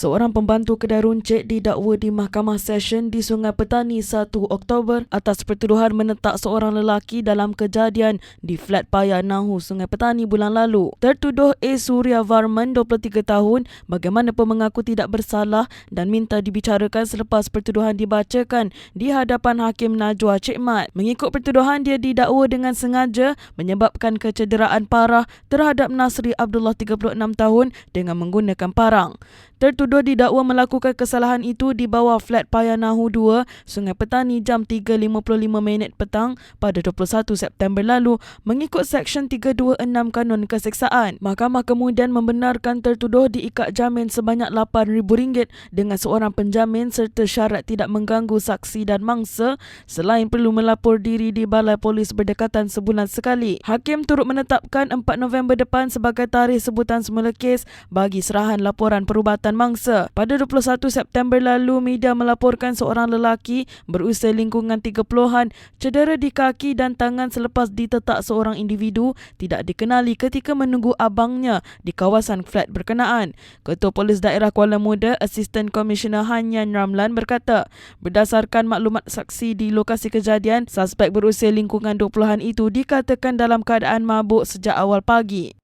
Seorang pembantu kedai runcit didakwa di Mahkamah Session di Sungai Petani 1 Oktober atas pertuduhan menetak seorang lelaki dalam kejadian di flat Paya Nahu Sungai Petani bulan lalu. Tertuduh A. Surya Varman 23 tahun bagaimanapun mengaku tidak bersalah dan minta dibicarakan selepas pertuduhan dibacakan di hadapan Hakim Najwa Cik Mat. Mengikut pertuduhan dia didakwa dengan sengaja menyebabkan kecederaan parah terhadap Nasri Abdullah 36 tahun dengan menggunakan parang. Tertuduh didakwa melakukan kesalahan itu di bawah flat Payanahu 2, Sungai Petani jam 3.55 minit petang pada 21 September lalu mengikut Seksyen 326 Kanun Keseksaan. Mahkamah kemudian membenarkan tertuduh diikat jamin sebanyak RM8,000 dengan seorang penjamin serta syarat tidak mengganggu saksi dan mangsa selain perlu melapor diri di Balai Polis berdekatan sebulan sekali. Hakim turut menetapkan 4 November depan sebagai tarikh sebutan semula kes bagi serahan laporan perubatan Kesihatan Mangsa. Pada 21 September lalu, media melaporkan seorang lelaki berusia lingkungan 30-an cedera di kaki dan tangan selepas ditetak seorang individu tidak dikenali ketika menunggu abangnya di kawasan flat berkenaan. Ketua Polis Daerah Kuala Muda, Assistant Commissioner Hanyan Ramlan berkata, berdasarkan maklumat saksi di lokasi kejadian, suspek berusia lingkungan 20-an itu dikatakan dalam keadaan mabuk sejak awal pagi.